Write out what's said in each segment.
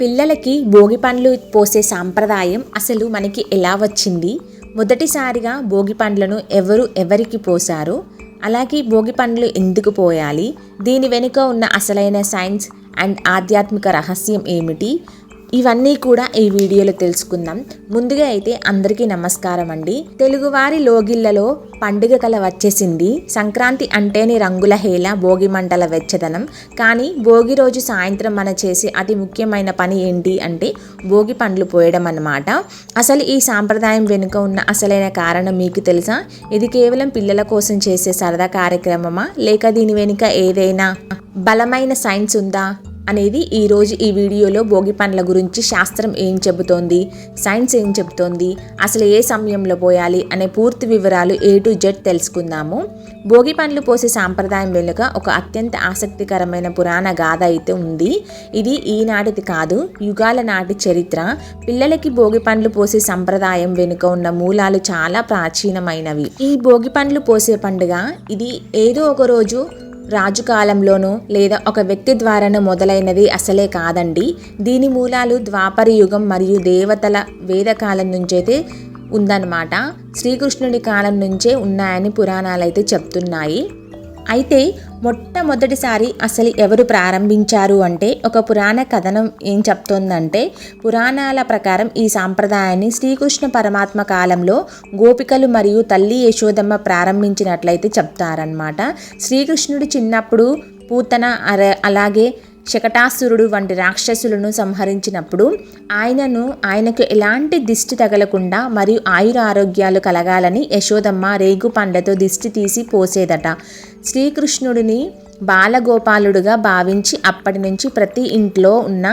పిల్లలకి భోగి పండ్లు పోసే సాంప్రదాయం అసలు మనకి ఎలా వచ్చింది? మొదటిసారిగా భోగి పండ్లను ఎవరు ఎవరికి పోసారు? అలాగే భోగి పండ్లు ఎందుకు పోయాలి? దీని వెనుక ఉన్న అసలైన సైన్స్ అండ్ ఆధ్యాత్మిక రహస్యం ఏమిటి? ఇవన్నీ కూడా ఈ వీడియోలో తెలుసుకుందాం. ముందుగా అయితే అందరికీ నమస్కారం అండి. తెలుగువారి లోగిళ్ళలో పండుగ కల వచ్చేసింది. సంక్రాంతి అంటేనే రంగుల హేళ భోగి మంటల వెచ్చదనం. కానీ భోగి రోజు సాయంత్రం మన చేసే అతి ముఖ్యమైన పని ఏంటి అంటే భోగి పండ్లు పోయడం అన్నమాట. అసలు ఈ సాంప్రదాయం వెనుక ఉన్న అసలైన కారణం మీకు తెలుసా? ఇది కేవలం పిల్లల కోసం చేసే సరదా కార్యక్రమమా? లేక దీని వెనుక ఏదైనా బలమైన సైన్స్ ఉందా? అనేది ఈరోజు ఈ వీడియోలో భోగి పండ్ల గురించి శాస్త్రం ఏం చెబుతోంది సైన్స్ ఏం చెబుతోంది అసలు ఏ సమయంలో పోయాలి అనే పూర్తి వివరాలు ఏ టు జెడ్ తెలుసుకుందాము. భోగి పండ్లు పోసే సాంప్రదాయం వెనుక ఒక అత్యంత ఆసక్తికరమైన పురాణ గాథ అయితే ఉంది. ఇది ఈనాటిది కాదు యుగాల నాటి చరిత్ర. పిల్లలకి భోగి పండ్లు పోసే సంప్రదాయం వెనుక ఉన్న మూలాలు చాలా ప్రాచీనమైనవి. ఈ భోగి పండ్లు పోసే పండుగ ఇది ఏదో ఒక రోజు రాజు కాలంలోనూ లేదా ఒక వ్యక్తి ద్వారానో మొదలైనది అసలే కాదండి. దీని మూలాలు ద్వాపర యుగం మరియు దేవతల వేదకాలం నుంచైతే ఉందన్నమాట. శ్రీకృష్ణుడి కాలం నుంచే ఉన్నాయని పురాణాలైతే చెప్తున్నాయి. అయితే మొట్టమొదటిసారి అసలు ఎవరు ప్రారంభించారు అంటే ఒక పురాణ కథనం ఏం చెప్తోందంటే పురాణాల ప్రకారం ఈ సాంప్రదాయాన్ని శ్రీకృష్ణ పరమాత్మ కాలంలో గోపికలు మరియు తల్లి యశోదమ్మ ప్రారంభించినట్లయితే చెప్తారనమాట శ్రీకృష్ణుడు చిన్నప్పుడు పూతన అలాగే శకటాసురుడు వంటి రాక్షసులను సంహరించినప్పుడు ఆయనను ఆయనకు ఎలాంటి దిష్టి తగలకుండా మరియు ఆయుర ఆరోగ్యాలు కలగాలని యశోదమ్మ రేగు పండ్లతో దిష్టి తీసి పోసేదట. శ్రీకృష్ణుడిని బాలగోపాలుడుగా భావించి అప్పటి నుంచి ప్రతి ఇంట్లో ఉన్న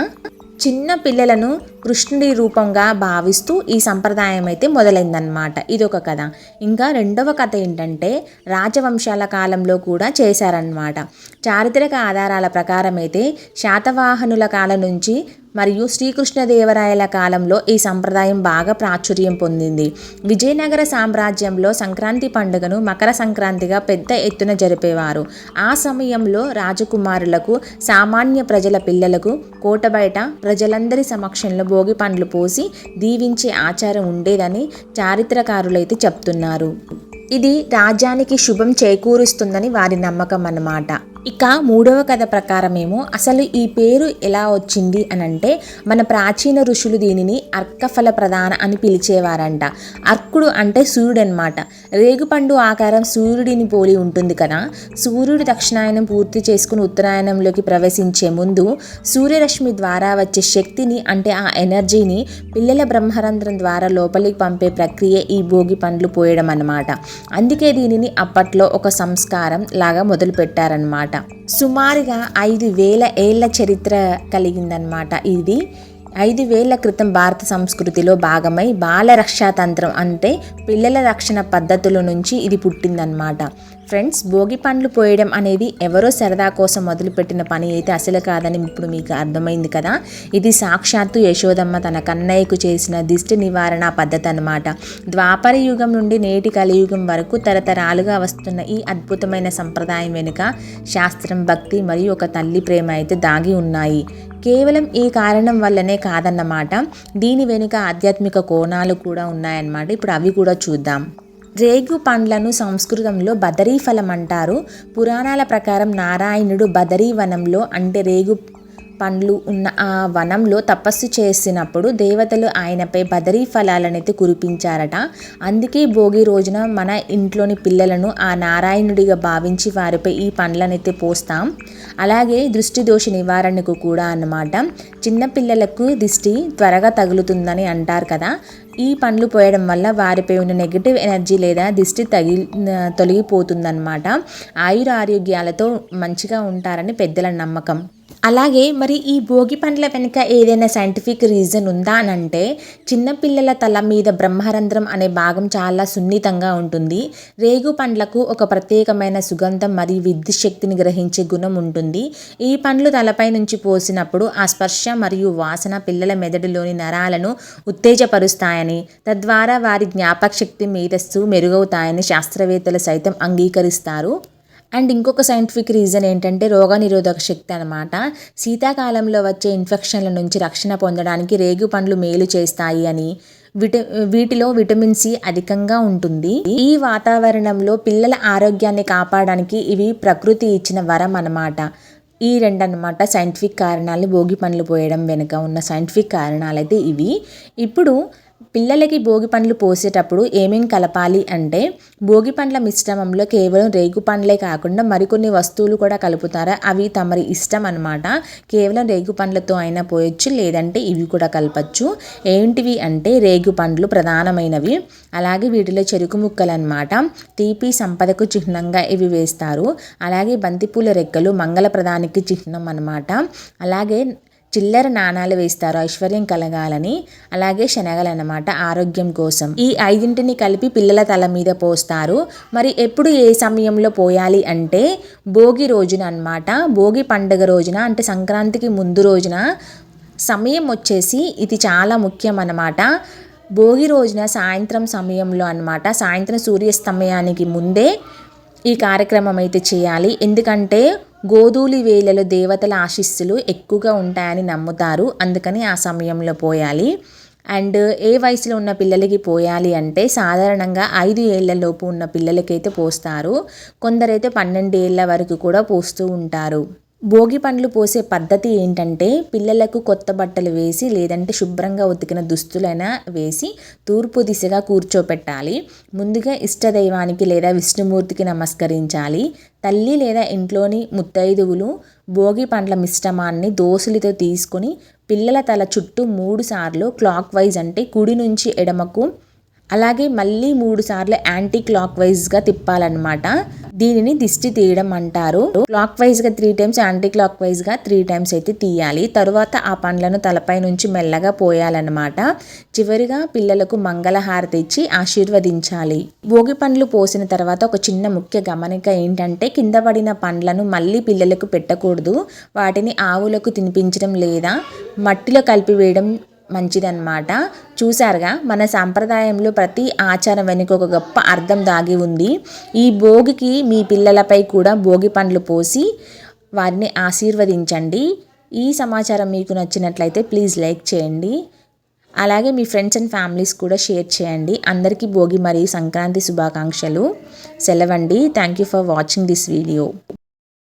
చిన్న పిల్లలను కృష్ణుడి రూపంగా భావిస్తూ ఈ సంప్రదాయం అయితే మొదలైందనమాట ఇదొక కథ. ఇంకా రెండవ కథ ఏంటంటే రాజవంశాల కాలంలో కూడా చేశారనమాట చారిత్రక ఆధారాల ప్రకారం అయితే శాతవాహనుల కాలం నుంచి మరియు శ్రీకృష్ణదేవరాయల కాలంలో ఈ సంప్రదాయం బాగా ప్రాచుర్యం పొందింది. విజయనగర సామ్రాజ్యంలో సంక్రాంతి పండుగను మకర సంక్రాంతిగా పెద్ద ఎత్తున జరిపేవారు. ఆ సమయంలో రాజకుమారులకు సామాన్య ప్రజల పిల్లలకు కోట బయట ప్రజలందరి సమక్షంలో భోగి పండ్లు పోసి దీవించే ఆచారం ఉండేదని చారిత్రకారులైతే చెప్తున్నారు. ఇది రాజ్యానికి శుభం చేకూరుస్తుందని వారి నమ్మకం అన్నమాట. ఇక మూడవ కథ ప్రకారమేమో అసలు ఈ పేరు ఎలా వచ్చింది అని అంటే మన ప్రాచీన ఋషులు దీనిని అర్కఫల ప్రధాన అని పిలిచేవారంట. అర్కుడు అంటే సూర్యుడు అనమాట రేగుపండు ఆకారం సూర్యుడిని పోలి ఉంటుంది కదా. సూర్యుడు దక్షిణాయనం పూర్తి చేసుకుని ఉత్తరాయణంలోకి ప్రవేశించే ముందు సూర్యరశ్మి ద్వారా వచ్చే శక్తిని అంటే ఆ ఎనర్జీని పిల్లల బ్రహ్మరంధ్రం ద్వారా లోపలికి పంపే ప్రక్రియ ఈ భోగి పండ్లు పోయడం అన్నమాట అందుకే దీనిని అప్పట్లో ఒక సంస్కారం లాగా మొదలుపెట్టారనమాట సుమారుగా ఐదు వేల ఏళ్ళ చరిత్ర కలిగిందనమాట ఇది. ఐదు వేల క్రితం భారత సంస్కృతిలో భాగమై బాల రక్షాతంత్రం అంటే పిల్లల రక్షణ పద్ధతుల నుంచి ఇది పుట్టిందనమాట ఫ్రెండ్స్ భోగి పండ్లు పోయడం అనేది ఎవరో సరదా కోసం మొదలుపెట్టిన పని అయితే అసలు కాదని ఇప్పుడు మీకు అర్థమైంది కదా. ఇది సాక్షాత్తు యశోదమ్మ తన కన్నయ్యకు చేసిన దిష్టి నివారణ పద్ధతి అనమాట ద్వాపర యుగం నుండి నేటి కలియుగం వరకు తరతరాలుగా వస్తున్న ఈ అద్భుతమైన సంప్రదాయం వెనుక శాస్త్రం భక్తి మరియు ఒక తల్లి ప్రేమ అయితే దాగి ఉన్నాయి. కేవలం ఈ కారణం వల్లనే కాదన్నమాట. దీని వెనుక ఆధ్యాత్మిక కోణాలు కూడా ఉన్నాయన్నమాట. ఇప్పుడు అవి కూడా చూద్దాం. రేగు పండ్లను సంస్కృతంలో బదరీ ఫలం అంటారు. పురాణాల ప్రకారం నారాయణుడు బదరీ వనంలో అంటే రేగు పండ్లు ఉన్న ఆ వనంలో తపస్సు చేసినప్పుడు దేవతలు ఆయనపై బదరీ ఫలాలనైతే కురిపించారట. అందుకే భోగి రోజున మన ఇంట్లోని పిల్లలను ఆ నారాయణుడిగా భావించి వారిపై ఈ పండ్లనైతే పోస్తాం. అలాగే దృష్టి దోష నివారణకు కూడా అన్నమాట. చిన్నపిల్లలకు దిష్టి త్వరగా తగులుతుందని అంటారు కదా. ఈ పండ్లు పోయడం వల్ల వారిపై ఉన్న నెగిటివ్ ఎనర్జీ లేదా దిష్టి తగి తొలగిపోతుందన్నమాట. ఆయుర ఆరోగ్యాలతో మంచిగా ఉంటారని పెద్దల నమ్మకం. అలాగే మరి ఈ భోగి పండ్ల వెనుక ఏదైనా సైంటిఫిక్ రీజన్ ఉందా అని అంటే చిన్నపిల్లల తల మీద బ్రహ్మరంధ్రం అనే భాగం చాలా సున్నితంగా ఉంటుంది. రేగు పండ్లకు ఒక ప్రత్యేకమైన సుగంధం మరియు విద్యుత్ శక్తిని గ్రహించే గుణం ఉంటుంది. ఈ పండ్లు తలపై నుంచి పోసినప్పుడు ఆ స్పర్శ మరియు వాసన పిల్లల మెదడులోని నరాలను ఉత్తేజపరుస్తాయని తద్వారా వారి జ్ఞాపక శక్తి మేధస్సు మెరుగవుతాయని శాస్త్రవేత్తలు సైతం అంగీకరిస్తారు. అండ్ ఇంకొక సైంటిఫిక్ రీజన్ ఏంటంటే రోగనిరోధక శక్తి అనమాట శీతాకాలంలో వచ్చే ఇన్ఫెక్షన్ల నుంచి రక్షణ పొందడానికి రేగు పండ్లు మేలు చేస్తాయి అని విట వీటిలో విటమిన్ సి అధికంగా ఉంటుంది. ఈ వాతావరణంలో పిల్లల ఆరోగ్యాన్ని కాపాడడానికి ఇవి ప్రకృతి ఇచ్చిన వరం అనమాట ఈ రెండు అనమాట సైంటిఫిక్ కారణాలు భోగి పండ్లు పోయడం వెనుక ఉన్న సైంటిఫిక్ కారణాలు అయితే ఇవి. ఇప్పుడు పిల్లలకి భోగి పండ్లు పోసేటప్పుడు ఏమేం కలపాలి అంటే భోగి పండ్ల మిశ్రమంలో కేవలం రేగు పండ్లే కాకుండా మరికొన్ని వస్తువులు కూడా కలుపుతారు? అవి తమరి ఇష్టం అనమాట కేవలం రేగు పండ్లతో అయినా పోయొచ్చు లేదంటే ఇవి కూడా కలపచ్చు. ఏంటివి అంటే రేగు పండ్లు ప్రధానమైనవి. అలాగే వీటిలో చెరుకు ముక్కలు అనమాట తీపి సంపదకు చిహ్నంగా ఇవి వేస్తారు. అలాగే బంతిపూల రెక్కలు మంగళ ప్రధానికి చిహ్నం అనమాట అలాగే చిల్లర నాణాలు వేస్తారు ఐశ్వర్యం కలగాలని అలాగే శనగలు అన్నమాట ఆరోగ్యం కోసం. ఈ ఐదింటిని కలిపి పిల్లల తల మీద పోస్తారు. మరి ఎప్పుడు ఏ సమయంలో పోయాలి అంటే భోగి రోజున అనమాట భోగి పండుగ రోజున అంటే సంక్రాంతికి ముందు రోజున సమయం వచ్చేసి ఇది చాలా ముఖ్యం అన్నమాట. భోగి రోజున సాయంత్రం సమయంలో అనమాట సాయంత్రం సూర్యాస్తమయానికి ముందే ఈ కార్యక్రమం అయితే చేయాలి. ఎందుకంటే గోధూలి వేళలో దేవతల ఆశీస్సులు ఎక్కువగా ఉంటాయని నమ్ముతారు. అందుకని ఆ సమయంలో పోయాలి. అండ్ ఏ వయసులో ఉన్న పిల్లలకి పోయాలి అంటే సాధారణంగా ఐదు ఏళ్ళలోపు ఉన్న పిల్లలకైతే పోస్తారు. కొందరైతే పన్నెండు ఏళ్ళ వరకు కూడా పోస్తూ ఉంటారు. భోగి పండ్లు పోసే పద్ధతి ఏంటంటే పిల్లలకు కొత్త బట్టలు వేసి లేదంటే శుభ్రంగా ఉతికిన దుస్తులైనా వేసి తూర్పు దిశగా కూర్చోపెట్టాలి. ముందుగా ఇష్టదైవానికి లేదా విష్ణుమూర్తికి నమస్కరించాలి. తల్లి లేదా ఇంట్లోని ముత్తైదువులు భోగి పండ్ల మిశ్రమాన్ని దోసులతో తీసుకొని పిల్లల తల చుట్టూ మూడు సార్లు క్లాక్ వైజ్ అంటే కుడి నుంచి ఎడమకు అలాగే మళ్ళీ మూడు సార్లు యాంటీ క్లాక్ వైజ్గా తిప్పాలన్నమాట. దీనిని దిష్టి తీయడం అంటారు. క్లాక్ వైజ్గా త్రీ టైమ్స్ యాంటీ క్లాక్ వైజ్గా త్రీ టైమ్స్ అయితే తీయాలి. తరువాత ఆ పండ్లను తలపై నుంచి మెల్లగా పోయాలన్నమాట. చివరిగా పిల్లలకు మంగళహారతి ఇచ్చి ఆశీర్వదించాలి. భోగి పండ్లు పోసిన తర్వాత ఒక చిన్న ముఖ్య గమనిక ఏంటంటే కింద పడిన పండ్లను మళ్ళీ పిల్లలకు పెట్టకూడదు. వాటిని ఆవులకు తినిపించడం లేదా మట్టిలో కలిపివేయడం మంచిదన్నమాట. చూసారుగా మన సాంప్రదాయంలో ప్రతి ఆచారం వెనుక ఒక గొప్ప అర్థం దాగి ఉంది. ఈ భోగికి మీ పిల్లలపై కూడా భోగి పండ్లు పోసి వారిని ఆశీర్వదించండి. ఈ సమాచారం మీకు నచ్చినట్లయితే ప్లీజ్ లైక్ చేయండి. అలాగే మీ ఫ్రెండ్స్ అండ్ ఫ్యామిలీస్ కూడా షేర్ చేయండి. అందరికీ భోగి మరియు సంక్రాంతి శుభాకాంక్షలు. సెలవండి. Thank you for watching this video.